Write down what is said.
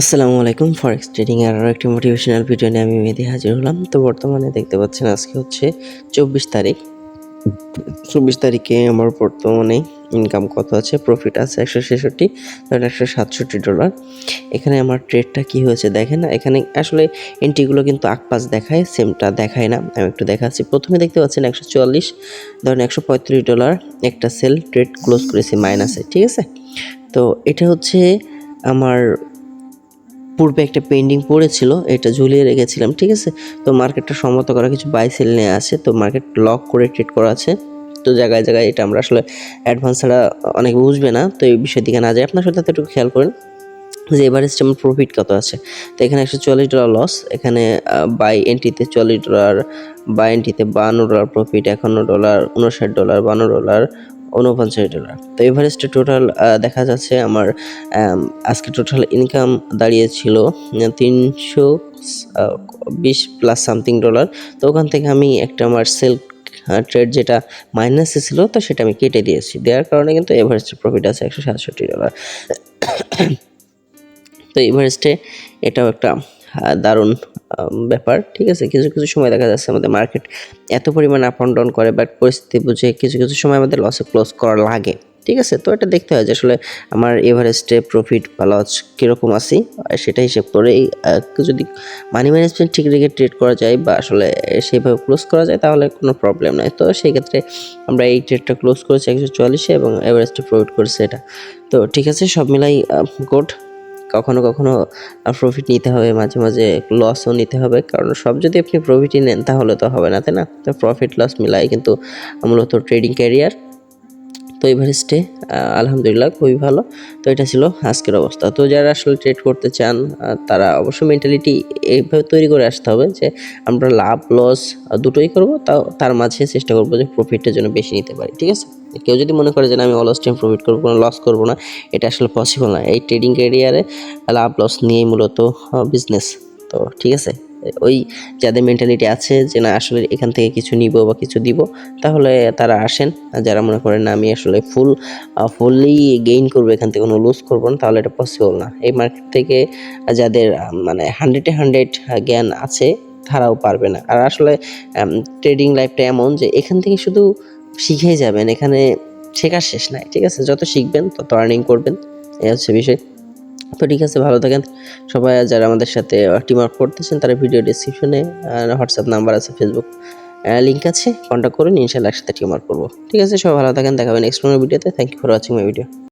আসসালামু আলাইকুম forex trading এর আরও একটি মোটিভেশনাল ভিডিও নিয়ে আমি মেহেদি হাজির হলাম। তো বর্তমানে দেখতে পাচ্ছেন আজকে হচ্ছে চব্বিশ তারিখ। চব্বিশ তারিখে আমার বর্তমানে ইনকাম কত আছে? প্রফিট আছে একশো ছেষট্টি ধরেন একশো সাতষট্টি ডলার এখানে আমার ট্রেডটা কি হয়েছে দেখেন না? এখানে আসলে এন্ট্রিগুলো কিন্তু আকপাস দেখায় সেমটা দেখায় না। আমি একটু দেখাচ্ছি। প্রথমে দেখতে পাচ্ছেন একশো চুয়াল্লিশ, ধরেন একশো পঁয়ত্রিশ ডলার একটা সেল ট্রেড ক্লোজ করেছি মাইনাসে ঠিক আছে? তো এটা হচ্ছে আমার পূর্বে একটা পেন্ডিং পড়েছিল, এটা ঝুলিয়ে রেখেছিলাম, ঠিক আছে? তো মার্কেটটা সম্মত করা কিছু বাই সেল নিয়ে আছে, তো মার্কেট লক করে ট্রেড করা আছে। তো জায়গায় জায়গায় এটা আমরা আসলে অ্যাডভান্স ছাড়া অনেক বুঝবে না, তো এই বিষয়ের দিকে না যায় আপনার সাথে একটু খেয়াল করেন যে এভারেজ আমার প্রফিট কত আছে? তো এখানে একশো চল্লিশ ডলার লস এখানে বাই এন্ট্রিতে চল্লিশ ডলার বাই এন্ট্রিতে বান্ন ডলার প্রফিট একান্ন ডলার উনষাট ডলার বান্ন ডলার উনপঞ্চাশ ডলার। তো এভারেজটা টোটাল দেখা যাচ্ছে আমার আজকে টোটাল ইনকাম দাঁড়িয়েছিল তিনশো বিশ প্লাস সামথিং ডলার তো ওখান থেকে আমি একটা আমার সেল ট্রেড যেটা মাইনাসে ছিল, তো সেটা আমি কেটে দিয়েছি। দেওয়ার কারণে কিন্তু এভারেস্টের প্রফিট আছে একশো সাতষট্টি ডলার তো এভারেস্টে এটাও একটা দারুণ ব্যাপার। ঠিক আছে, কিছু কিছু সময় দেখা যাচ্ছে আমাদের মার্কেট এত পরিমাণ আপ অ্যান্ড ডাউন করে বাট পরিস্থিতি বুঝে কিছু কিছু সময় আমাদের লসে ক্লোজ করা লাগে। ঠিক আছে, তো এটা দেখতে হয় যে আসলে আমার এভারেস্টে প্রফিট বা লস কীরকম আর সেটা হিসেব করে যদি মানি ম্যানেজমেন্ট ঠিক রেখে ট্রেড করা যায় বা আসলে সেইভাবে ক্লোজ করা যায় তাহলে কোনো প্রবলেম নাই। তো সেই ক্ষেত্রে আমরা এই ট্রেডটা ক্লোজ করেছি একশো চুয়াল্লিশে এবং এভারেস্টে প্রফিট করেছে এটা। তো ঠিক আছে, সব মিলাই গুড কখনো কখনো প্রফিট নিতে হবে, মাঝে মাঝে লসও নিতে হবে। কারণ সব যদি আপনি প্রফিটই নেন, তাহলে তো হবে না, তাই না? তো প্রফিট লস মিলাই কিন্তু মূলত ট্রেডিং ক্যারিয়ার তো এভারেস্টে আলহামদুলিল্লাহ খুবই ভালো। তো এটা ছিল আজকের অবস্থা। তো যারা আসলে ট্রেড করতে চান তারা অবশ্যই মেন্টালিটি এইভাবে তৈরি করে আসতে হবে যে, আমরা লাভ লস দুটোই করব, তাও তার মাঝে চেষ্টা করব যে প্রফিটটা যেন বেশি নিতে পারি, ঠিক আছে? কেউ যদি মনে করে যে আমি অলস টাইম প্রফিট করব, কোনো লস করব না, এটা আসলে পসিবল না। এই ট্রেডিং ক্যারিয়ারে লাভ লস নিয়েই মূলত বিজনেস তো ঠিক আছে, ওই যাদের মেন্টালিটি আছে যে না, আসলে এখান থেকে কিছু নিব বা কিছু দিব, তাহলে তারা আসেন। যারা মনে করেন না, আমি আসলে ফুল ফুললি গেইন করব, এখান থেকে কোনো লুজ করব না, তাহলে এটা পসিবল না। এই মার্কেট থেকে যাদের মানে হান্ড্রেডে হান্ড্রেড জ্ঞান আছে, তারাও পারবে না। আর আসলে ট্রেডিং লাইফটা এমন যে এখান থেকে শুধু শিখেই যাবেন, এখানে শেখার শেষ নাই, ঠিক আছে? যত শিখবেন, তত আর্নিং করবেন, এই হচ্ছে বিষয়। তো ঠিক আছে, ভালো থাকেন। সবাই, যারা আমাদের সাথে টিম আপ করতেছেন, তারা ভিডিও ডিসক্রিপশনে হোয়াটসঅ্যাপ নাম্বার আছে ফেসবুক লিঙ্ক আছে কন্ট্যাক্ট করুন ইনশাল্লাহ একসাথে টিম আপ করব। ঠিক আছে, সবাই ভালো থাকেন, দেখাবেন নেক্সট ভিডিওতে thank you for watching my video